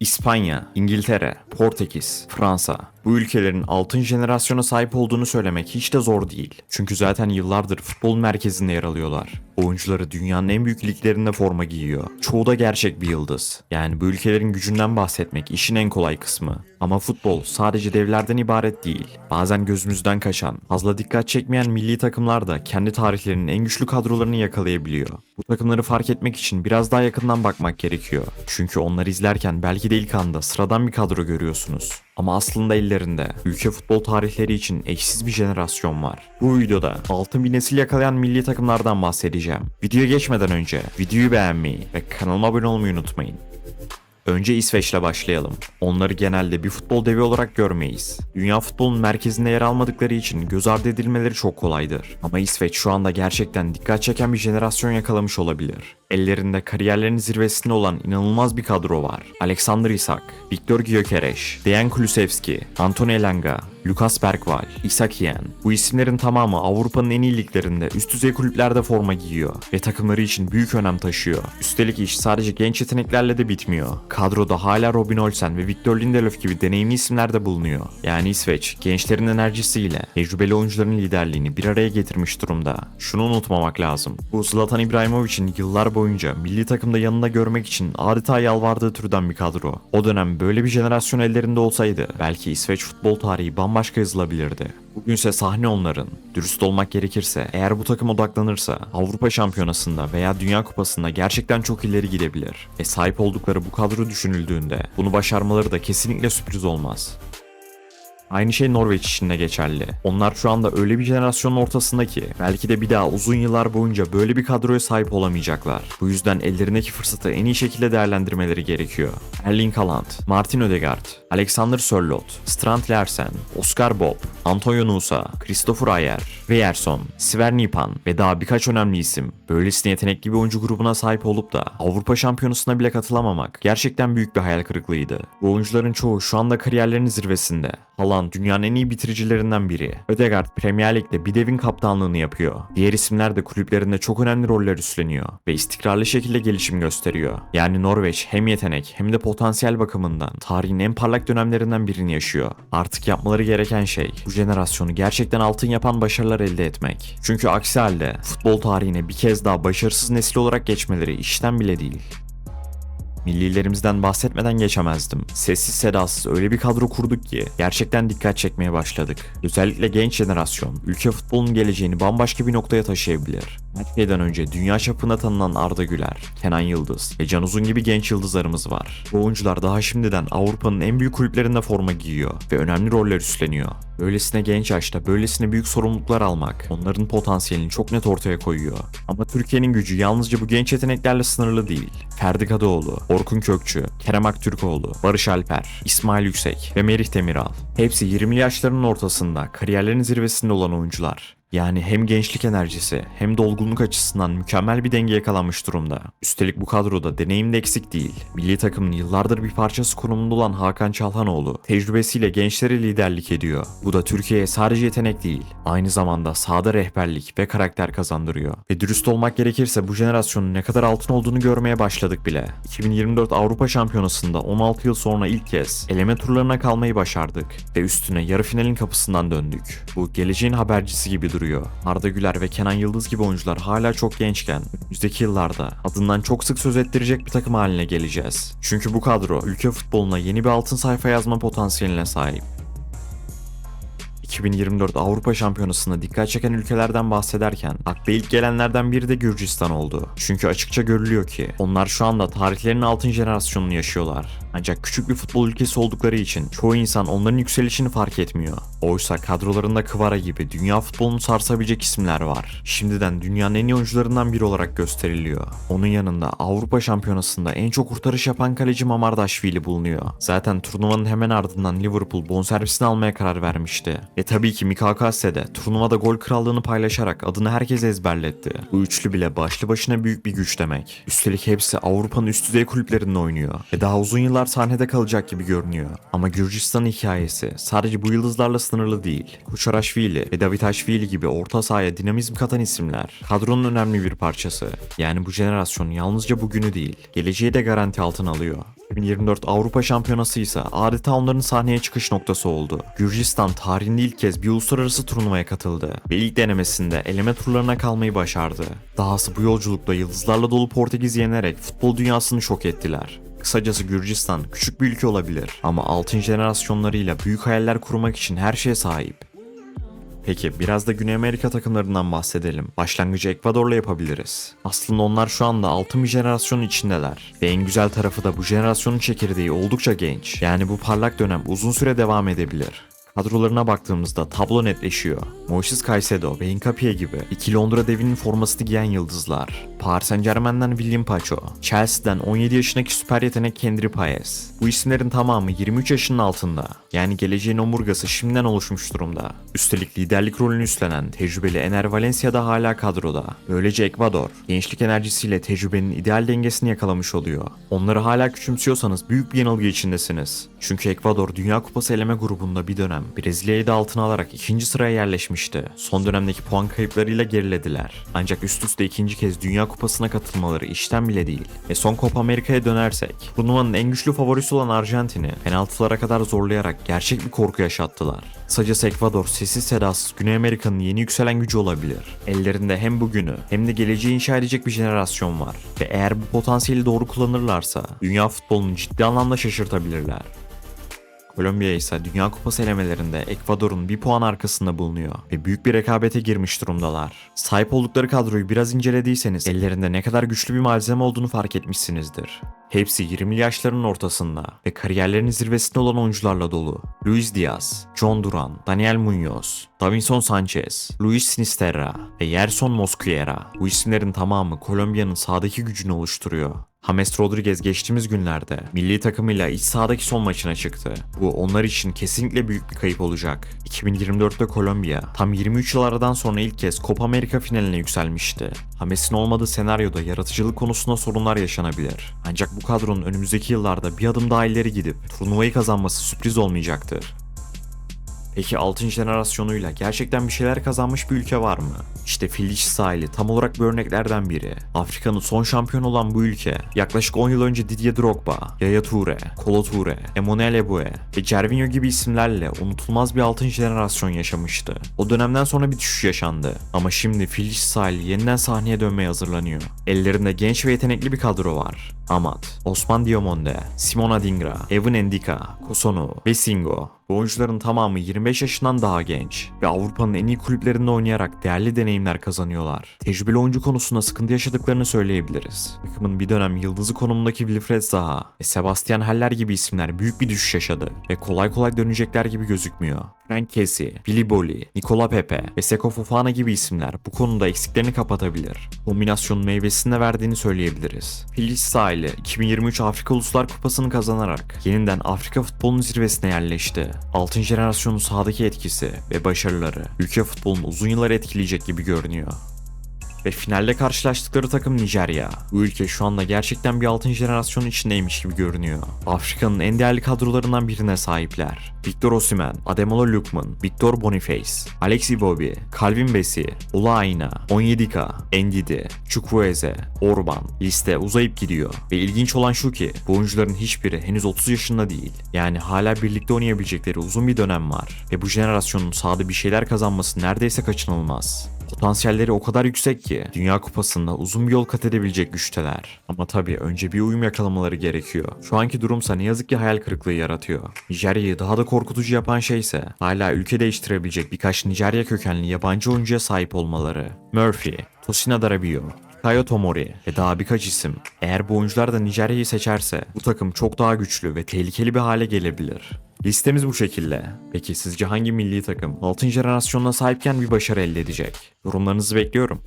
İspanya, İngiltere, Portekiz, Fransa. Bu ülkelerin altın jenerasyona sahip olduğunu söylemek hiç de zor değil. Çünkü zaten yıllardır futbol merkezinde yer alıyorlar. Oyuncuları dünyanın en büyük liglerinde forma giyiyor. Çoğu da gerçek bir yıldız. Yani bu ülkelerin gücünden bahsetmek işin en kolay kısmı. Ama futbol sadece devlerden ibaret değil. Bazen gözümüzden kaçan, fazla dikkat çekmeyen milli takımlar da kendi tarihlerinin en güçlü kadrolarını yakalayabiliyor. Bu takımları fark etmek için biraz daha yakından bakmak gerekiyor. Çünkü onları izlerken belki de ilk anda sıradan bir kadro görüyorsunuz. Ama aslında ellerinde ülke futbol tarihleri için eşsiz bir jenerasyon var. Bu videoda altın bir nesil yakalayan milli takımlardan bahsedeceğim. Videoya geçmeden önce videoyu beğenmeyi ve kanalıma abone olmayı unutmayın. Önce İsveç'le başlayalım. Onları genelde bir futbol devi olarak görmeyiz. Dünya futbolun merkezinde yer almadıkları için göz ardı edilmeleri çok kolaydır. Ama İsveç şu anda gerçekten dikkat çeken bir jenerasyon yakalamış olabilir. Ellerinde kariyerlerinin zirvesinde olan inanılmaz bir kadro var. Alexander Isak, Viktor Gyökeres, Dejan Kulusevski, Anton Elanga, Lukas Bergwall, Isak Yen. Bu isimlerin tamamı Avrupa'nın en iyi liglerinde üst düzey kulüplerde forma giyiyor ve takımları için büyük önem taşıyor. Üstelik iş sadece genç yeteneklerle de bitmiyor. Kadroda hala Robin Olsen ve Victor Lindelöf gibi deneyimli isimler de bulunuyor. Yani İsveç, gençlerin enerjisiyle tecrübeli oyuncuların liderliğini bir araya getirmiş durumda. Şunu unutmamak lazım. Bu Zlatan İbrahimovic'in yıllar boyunca milli takımda yanında görmek için adeta yalvardığı türden bir kadro. O dönem böyle bir jenerasyon ellerinde olsaydı belki İsveç futbol tarihi bambaşka yazılabilirdi. Bugünse sahne onların. Dürüst olmak gerekirse eğer bu takım odaklanırsa Avrupa Şampiyonası'nda veya Dünya Kupası'nda gerçekten çok ileri gidebilir. Ve sahip oldukları bu kadro düşünüldüğünde bunu başarmaları da kesinlikle sürpriz olmaz. Aynı şey Norveç için de geçerli. Onlar şu anda öyle bir jenerasyonun ortasında ki belki de bir daha uzun yıllar boyunca böyle bir kadroya sahip olamayacaklar. Bu yüzden ellerindeki fırsatı en iyi şekilde değerlendirmeleri gerekiyor. Erling Haaland, Martin Ödegaard, Alexander Sörloth, Strand Larsen, Oscar Bob, Antonio Nusa, Christopher Ayer, Veerson, Sver Nipan ve daha birkaç önemli isim. Böylesine yetenekli bir oyuncu grubuna sahip olup da Avrupa Şampiyonası'na bile katılamamak gerçekten büyük bir hayal kırıklığıydı. Bu oyuncuların çoğu şu anda kariyerlerinin zirvesinde. Haaland dünyanın en iyi bitiricilerinden biri. Ödegaard Premier Lig'de bir devin kaptanlığını yapıyor. Diğer isimler de kulüplerinde çok önemli roller üstleniyor ve istikrarlı şekilde gelişim gösteriyor. Yani Norveç hem yetenek hem de potansiyel bakımından tarihin en parlak dönemlerinden birini yaşıyor. Artık yapmaları gereken şey bu jenerasyonu gerçekten altın yapan başarılar elde etmek. Çünkü aksi halde futbol tarihine bir kez daha başarısız nesil olarak geçmeleri işten bile değil. Millilerimizden bahsetmeden geçemezdim. Sessiz sedasız öyle bir kadro kurduk ki gerçekten dikkat çekmeye başladık. Özellikle genç jenerasyon ülke futbolunun geleceğini bambaşka bir noktaya taşıyabilir. Her şeyden önce dünya çapında tanınan Arda Güler, Kenan Yıldız ve Can Uzun gibi genç yıldızlarımız var. Bu oyuncular daha şimdiden Avrupa'nın en büyük kulüplerinde forma giyiyor ve önemli roller üstleniyor. Böylesine genç yaşta böylesine büyük sorumluluklar almak onların potansiyelini çok net ortaya koyuyor. Ama Türkiye'nin gücü yalnızca bu genç yeteneklerle sınırlı değil. Ferdi Kadıoğlu, Orkun Kökçü, Kerem Aktürkoğlu, Barış Alper, İsmail Yüksek ve Merih Demiral. Hepsi 20'li yaşlarının ortasında kariyerlerinin zirvesinde olan oyuncular. Yani hem gençlik enerjisi hem de olgunluk açısından mükemmel bir denge yakalanmış durumda. Üstelik bu kadroda deneyim de eksik değil. Milli takımın yıllardır bir parçası konumunda olan Hakan Çalhanoğlu tecrübesiyle gençlere liderlik ediyor. Bu da Türkiye'ye sadece yetenek değil, aynı zamanda sahada rehberlik ve karakter kazandırıyor. Ve dürüst olmak gerekirse bu jenerasyonun ne kadar altın olduğunu görmeye başladık bile. 2024 Avrupa Şampiyonası'nda 16 yıl sonra ilk kez eleme turlarına kalmayı başardık ve üstüne yarı finalin kapısından döndük. Bu geleceğin habercisi gibi duruyor. Arda Güler ve Kenan Yıldız gibi oyuncular hala çok gençken önümüzdeki yıllarda adından çok sık söz ettirecek bir takım haline geleceğiz. Çünkü bu kadro ülke futboluna yeni bir altın sayfa yazma potansiyeline sahip. 2024 Avrupa Şampiyonası'nda dikkat çeken ülkelerden bahsederken akla ilk gelenlerden biri de Gürcistan oldu. Çünkü açıkça görülüyor ki onlar şu anda tarihlerinin altın jenerasyonunu yaşıyorlar. Ancak küçük bir futbol ülkesi oldukları için çoğu insan onların yükselişini fark etmiyor. Oysa kadrolarında Kvara gibi dünya futbolunu sarsabilecek isimler var. Şimdiden dünyanın en iyi oyuncularından biri olarak gösteriliyor. Onun yanında Avrupa Şampiyonası'nda en çok kurtarış yapan kaleci Mamardaşvili bulunuyor. Zaten turnuvanın hemen ardından Liverpool bonservisini almaya karar vermişti. E tabii ki Mika Kasse de turnuvada gol krallığını paylaşarak adını herkes ezberletti. Bu üçlü bile başlı başına büyük bir güç demek. Üstelik hepsi Avrupa'nın üst düzey kulüplerinde oynuyor. Ve daha uzun yıllar yıllar sahnede kalacak gibi görünüyor. Ama Gürcistan hikayesi sadece bu yıldızlarla sınırlı değil. Kuçaraşvili ve Davitaşvili gibi orta sahaya dinamizm katan isimler kadronun önemli bir parçası. Yani bu jenerasyon yalnızca bugünü değil, geleceği de garanti altına alıyor. 2024 Avrupa Şampiyonası ise adeta onların sahneye çıkış noktası oldu. Gürcistan tarihinde ilk kez bir uluslararası turnuvaya katıldı ve ilk denemesinde eleme turlarına kalmayı başardı. Dahası bu yolculukta yıldızlarla dolu Portekiz yenerek futbol dünyasını şok ettiler. Kısacası Gürcistan küçük bir ülke olabilir ama altın jenerasyonlarıyla büyük hayaller kurmak için her şeye sahip. Peki biraz da Güney Amerika takımlarından bahsedelim. Başlangıcı Ekvador'la yapabiliriz. Aslında onlar şu anda altın bir jenerasyonun içindeler. Ve en güzel tarafı da bu jenerasyonun çekirdeği oldukça genç. Yani bu parlak dönem uzun süre devam edebilir. Kadrolarına baktığımızda tablo netleşiyor. Moises Caicedo ve Hincapié gibi iki Londra devinin formasını giyen yıldızlar. Paris Saint Germain'den William Pacho, Chelsea'den 17 yaşındaki süper yetenek Kendry Paez. Bu isimlerin tamamı 23 yaşının altında. Yani geleceğin omurgası şimdiden oluşmuş durumda. Üstelik liderlik rolünü üstlenen tecrübeli Ener Valencia da hala kadroda. Böylece Ekvador, gençlik enerjisiyle tecrübenin ideal dengesini yakalamış oluyor. Onları hala küçümsüyorsanız büyük bir yanılgı içindesiniz. Çünkü Ekvador Dünya Kupası eleme grubunda bir dönem Brezilya'yı da altına alarak ikinci sıraya yerleşmişti. Son dönemdeki puan kayıplarıyla gerilediler. Ancak üst üste ikinci kez Dünya Kupası'na katılmaları işten bile değil. Ve son Copa Amerika'ya dönersek, turnuvanın en güçlü favorisi olan Arjantin'i penaltılara kadar zorlayarak gerçek bir korku yaşattılar. Kısacası Ekvador sessiz sedasız Güney Amerika'nın yeni yükselen gücü olabilir. Ellerinde hem bugünü hem de geleceği inşa edecek bir jenerasyon var. Ve eğer bu potansiyeli doğru kullanırlarsa dünya futbolunu ciddi anlamda şaşırtabilirler. Kolombiya ise Dünya Kupası elemelerinde Ekvador'un bir puan arkasında bulunuyor ve büyük bir rekabete girmiş durumdalar. Sahip oldukları kadroyu biraz incelediyseniz ellerinde ne kadar güçlü bir malzeme olduğunu fark etmişsinizdir. Hepsi 20'li yaşlarının ortasında ve kariyerlerinin zirvesinde olan oyuncularla dolu. Luis Diaz, John Duran, Daniel Munoz, Davinson Sanchez, Luis Sinisterra ve Yerson Mosquera. Bu isimlerin tamamı Kolombiya'nın sahadaki gücünü oluşturuyor. James Rodriguez geçtiğimiz günlerde milli takımıyla iç sahadaki son maçına çıktı. Bu onlar için kesinlikle büyük bir kayıp olacak. 2024'te Kolombiya tam 23 yıl aradan sonra ilk kez Copa America finaline yükselmişti. James'in olmadığı senaryoda yaratıcılık konusunda sorunlar yaşanabilir. Ancak bu kadronun önümüzdeki yıllarda bir adım daha ileri gidip turnuvayı kazanması sürpriz olmayacaktır. Peki altın jenerasyonuyla gerçekten bir şeyler kazanmış bir ülke var mı? İşte Filiç sahili tam olarak bu örneklerden biri. Afrika'nın son şampiyon olan bu ülke yaklaşık 10 yıl önce Didier Drogba, Yaya Toure, Kolo Toure, Emmanuel Eboué ve Gervinho gibi isimlerle unutulmaz bir altın jenerasyon yaşamıştı. O dönemden sonra bir düşüş yaşandı. Ama şimdi Filiç sahili yeniden sahneye dönmeye hazırlanıyor. Ellerinde genç ve yetenekli bir kadro var. Amat, Osman Diamonde, Simon Adingra, Evan Endika, Kosonu, Besingo, bu oyuncuların tamamı 25 yaşından daha genç ve Avrupa'nın en iyi kulüplerinde oynayarak değerli deneyimler kazanıyorlar. Tecrübeli oyuncu konusunda sıkıntı yaşadıklarını söyleyebiliriz. Takımın bir dönem yıldızı konumundaki Wilfred Zaha ve Sebastian Haller gibi isimler büyük bir düşüş yaşadı ve kolay kolay dönecekler gibi gözükmüyor. Frank Kessie, Billy Boli, Nicola Pepe ve Seko Fofana gibi isimler bu konuda eksiklerini kapatabilir. Kombinasyonun meyvesini de verdiğini söyleyebiliriz. Filiz sahili 2023 Afrika Uluslar Kupası'nı kazanarak yeniden Afrika futbolunun zirvesine yerleşti. Altın jenerasyonun sahadaki etkisi ve başarıları ülke futbolunu uzun yıllar etkileyecek gibi görünüyor. Ve finalde karşılaştıkları takım Nijerya. Bu ülke şu anda gerçekten bir altın jenerasyon içindeymiş gibi görünüyor. Afrika'nın en değerli kadrolarından birine sahipler. Victor Osimhen, Ademola Lookman, Victor Boniface, Alex Iwobi, Calvin Bessi, Ola Aina, Onyedika, Ndidi, Chukwueze, Orban liste uzayıp gidiyor. Ve ilginç olan şu ki bu oyuncuların hiçbiri henüz 30 yaşında değil. Yani hala birlikte oynayabilecekleri uzun bir dönem var. Ve bu jenerasyonun sahada bir şeyler kazanması neredeyse kaçınılmaz. Potansiyelleri o kadar yüksek ki Dünya Kupası'nda uzun bir yol kat edebilecek güçteler. Ama tabii önce bir uyum yakalamaları gerekiyor. Şu anki durumsa ne yazık ki hayal kırıklığı yaratıyor. Nijerya'yı daha da korkutucu yapan şey ise hala ülke değiştirebilecek birkaç Nijerya kökenli yabancı oyuncuya sahip olmaları. Murphy, Tosina Darabio, Kayo Tomori ve daha birkaç isim. Eğer bu oyuncular da Nijerya'yı seçerse bu takım çok daha güçlü ve tehlikeli bir hale gelebilir. Listemiz bu şekilde. Peki sizce hangi milli takım altın jenerasyonuna sahipken bir başarı elde edecek? Yorumlarınızı bekliyorum.